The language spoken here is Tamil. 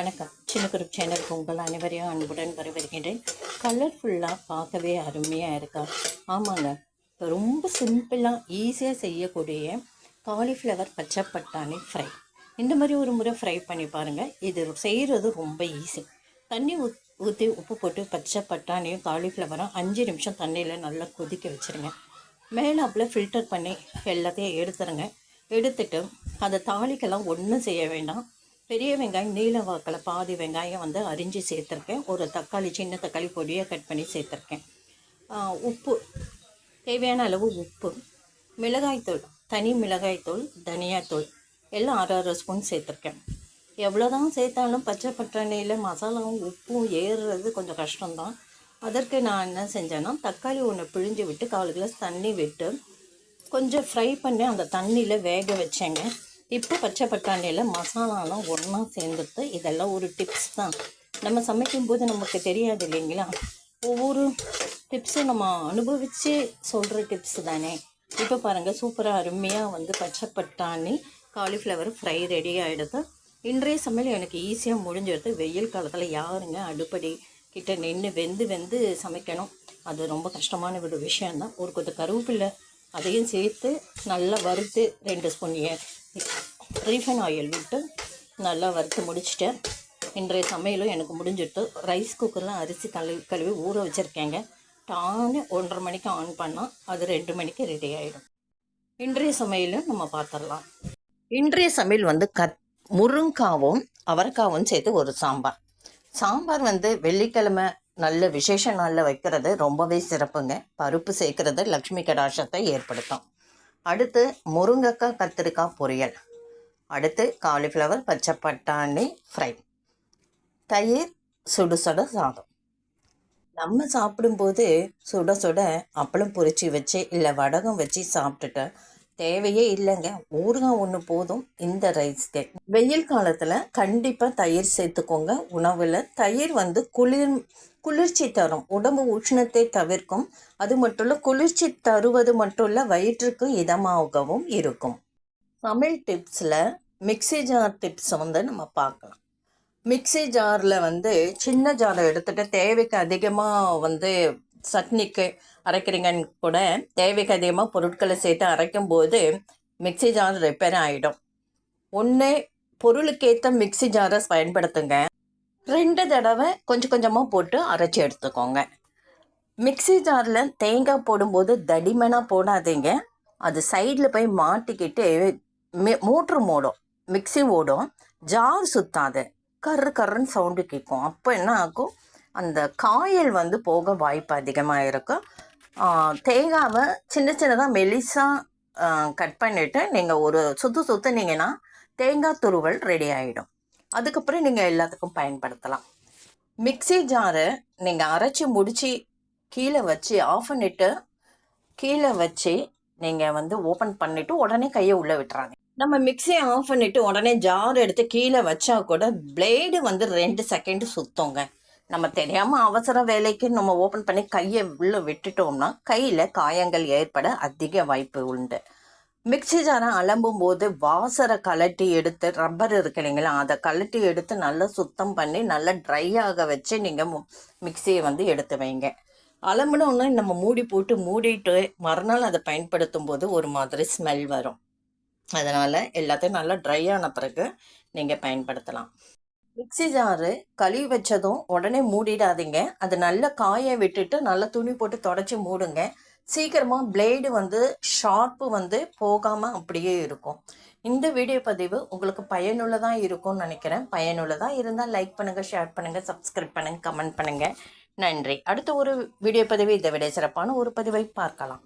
வணக்கம். சின்ன குரூப் சேனலுக்கு உங்கள் அனைவரையும் அன்புடன் வரவேற்கின்றேன் கலர்ஃபுல்லாக பார்க்கவே அருமையாக இருக்கா? ஆமாங்க. இப்போ ரொம்ப சிம்பிளாக ஈஸியாக செய்யக்கூடிய காலிஃப்ளவர் பச்சை பட்டாணி ஃப்ரை இந்த மாதிரி ஒரு முறை ஃப்ரை பண்ணி பாருங்கள் இது செய்கிறது ரொம்ப ஈஸி தண்ணி ஊத் ஊற்றி உப்பு போட்டு பச்சை பட்டாணியும் காலிஃப்ளவரும் அஞ்சு நிமிஷம் தண்ணியில் நல்லா கொதிக்க வச்சுருங்க. மேலே அப்படியே ஃபில்டர் பண்ணி எல்லாத்தையும் எடுத்துருங்க. எடுத்துட்டு அதை தாளிக்கெல்லாம் ஒன்றும் செய்ய வேண்டாம். பெரிய வெங்காயம் நீல வாக்கில் பாதி வெங்காயம் வந்து அரிஞ்சு சேர்த்துருக்கேன். ஒரு தக்காளி சின்ன தக்காளி பொடியாக கட் பண்ணி சேர்த்துருக்கேன். உப்பு. தேவையான அளவு உப்பு. மிளகாய்த்தூள் தனி மிளகாய்த்தூள் தனியாத்தூள் எல்லாம் அரை அரை ஸ்பூன் சேர்த்துருக்கேன். எவ்வளோதான் சேர்த்தாலும் பச்சை பட்டாணியில் மசாலாவும் உப்பும் ஏறுறது கொஞ்சம் கஷ்டம்தான். அதற்கு நான் என்ன செஞ்சேன்னா தக்காளி ஒன்று பிழிஞ்சு விட்டு கால் கிளாஸ் தண்ணி விட்டு கொஞ்சம் ஃப்ரை பண்ணி அந்த தண்ணியில் வேக வச்சேங்க. இப்போ பச்சை பட்டாணியில் மசாலாலாம் ஒன்றா சேர்ந்துட்டு இதெல்லாம் ஒரு டிப்ஸ் தான். நம்ம சமைக்கும்போது நமக்கு தெரியாது இல்லைங்களா? ஒவ்வொரு டிப்ஸும் நம்ம அனுபவித்து சொல்கிற டிப்ஸ் தானே. இப்போ பாருங்கள் சூப்பராக அருமையாக வந்து பச்சை பட்டாணி காலிஃப்ளவர் ஃப்ரை ரெடி ஆகிடுது இன்றைய சமையல் எனக்கு ஈஸியாக முடிஞ்சிடுது. வெயில் காலத்தில் யாருங்க அடுப்படி கிட்ட நின்று வெந்து வெந்து சமைக்கணும்? அது ரொம்ப கஷ்டமான ஒரு விஷயந்தான் ஒரு கொஞ்சம் கருவேப்பில்லை அதையும் சேர்த்து நல்லா வறுத்து ரெண்டு ஸ்பூன் ரீஃபைன் ஆயில் விட்டு நல்லா வறுத்து முடிச்சிட்டேன். இன்றைய சமையலும் எனக்கு முடிஞ்சிட்டு ரைஸ் குக்கரில் அரிசி கழுவி கழுவி ஊற வச்சுருக்கேங்க. டானு ஒன்றரை மணிக்கு ஆன் பண்ணால் அது ரெண்டு மணிக்கு ரெடி ஆகிடும் இன்றைய சமையலும் நம்ம பார்த்துடலாம் இன்றைய சமையல் வந்து கத் முருங்காவும் அவரைக்காவும் சேர்த்து ஒரு சாம்பார். சாம்பார் வந்து வெள்ளிக்கிழமை நல்ல விசேஷ நாளில் வைக்கிறது ரொம்பவே சிறப்புங்க. பருப்பு சேர்க்கறது லக்ஷ்மி கடாஷத்தை ஏற்படுத்தும். அடுத்து முருங்கக்காய் கத்திரிக்காய் பொரியல். அடுத்து காலிஃப்ளவர் பச்சை பட்டாணி ஃப்ரை தயிர் சுடு சுட சாதம். நம்ம சாப்பிடும்போது சுட சுட அப்பளம் பொரிச்சு வச்சு இல்லை வடகம் வச்சு சாப்பிட்டுட்டு தேவையே இல்லைங்க. ஊறுகாய் ஒன்று போதும் இந்த ரைஸ்க்கு வெயில் காலத்தில் கண்டிப்பாக தயிர் சேர்த்துக்கோங்க. உணவில் தயிர் வந்து குளிர் குளிர்ச்சி தரும். உடம்பு உஷ்ணத்தை தவிர்க்கும். அது மட்டும் இல்லை குளிர்ச்சி தருவது மட்டும் இல்லை வயிற்றுக்கு இதமாகவும் இருக்கும். சமையல் டிப்ஸில் மிக்ஸி ஜார் டிப்ஸை வந்து நம்ம பார்க்கலாம். மிக்ஸி ஜாரில் வந்து சின்ன ஜாரை எடுத்துகிட்டு தேவைக்கு அதிகமாக வந்து சட்னிக்கு அரைக்கிறீங்கன்னு கூட தேவைக்கு அதிகமாக பொருட்களை சேர்த்து அரைக்கும் போது மிக்ஸி ஜார் ரிப்பேர் ஆகிடும் ஒன்று பொருளுக்கேற்ற மிக்ஸி ஜாரை பயன்படுத்துங்க. ரெண்டு தடவை கொஞ்சம் கொஞ்சமாக போட்டு அரைச்சி எடுத்துக்கோங்க. மிக்ஸி ஜாரில் தேங்காய் போடும்போது தடிமனாக போடாதீங்க. அது சைடில் போய் மாட்டிக்கிட்டு மோட்ரு ஓடும் மிக்ஸி ஓடும் ஜார் சுத்தாது கரு கருன்னு சவுண்டு கேட்கும் அப்போ என்ன ஆகும்? அந்த காயல் வந்து போக வாய்ப்பு அதிகமாக இருக்கும் தேங்காவை சின்ன சின்னதாக மெலிசாக கட் பண்ணிவிட்டு நீங்கள் ஒரு சுத்து சுற்றுனீங்கன்னா தேங்காய் துருவல் ரெடி ஆகிடும் அதுக்கப்புறம் நீங்கள் எல்லாத்துக்கும் பயன்படுத்தலாம். மிக்ஸி ஜாரை நீங்கள் அரைச்சி முடித்து கீழே வச்சு ஆஃப் பண்ணிவிட்டு கீழே வச்சு நீங்கள் வந்து ஓப்பன் பண்ணிவிட்டு உடனே கையை உள்ளே விட்டுறாங்க நம்ம மிக்ஸியை ஆஃப் பண்ணிவிட்டு உடனே ஜார் எடுத்து கீழே வச்சா கூட பிளேடு வந்து ரெண்டு செகண்ட் சுத்தோங்க. நம்ம தெரியாமல் அவசர வேலைக்கு நம்ம ஓப்பன் பண்ணி கையை உள்ளே விட்டுட்டோம்னா கையில் காயங்கள் ஏற்பட அதிக வாய்ப்பு உண்டு. மிக்ஸி ஜாரை அலம்பும் போது வாசரை கலட்டி எடுத்து ரப்பர் இருக்கு இல்லைங்களா அதை கலட்டி எடுத்து நல்லா சுத்தம் பண்ணி நல்லா ட்ரை ஆக வச்சு நீங்கள் மிக்ஸியை வந்து எடுத்து வைங்க. அலம்புனோன்னா நம்ம மூடி போட்டு மூடிட்டு மறுநாள் அதை பயன்படுத்தும் போது ஒரு மாதிரி ஸ்மெல் வரும். அதனால் எல்லாத்தையும் நல்லா ட்ரை ஆன பிறகு நீங்கள் பயன்படுத்தலாம். மிக்ஸி ஜாரு கழுவி வச்சதும் உடனே மூடிடாதீங்க. அது நல்லா காய விட்டுட்டு நல்லா துணி போட்டு தொடச்சி மூடுங்க. சீக்கிரமாக பிளேடு வந்து ஷார்ப்பு வந்து போகாமல் அப்படியே இருக்கும். இந்த வீடியோ பதிவு உங்களுக்கு பயனுள்ளதாக இருக்கும்னு நினைக்கிறேன். பயனுள்ளதாக இருந்தால் லைக் பண்ணுங்கள் ஷேர் பண்ணுங்கள் சப்ஸ்கிரைப் பண்ணுங்கள் கமெண்ட் பண்ணுங்கள் நன்றி. அடுத்த ஒரு வீடியோ பதிவு இதை விட சிறப்பான ஒரு பதிவை பார்க்கலாம்.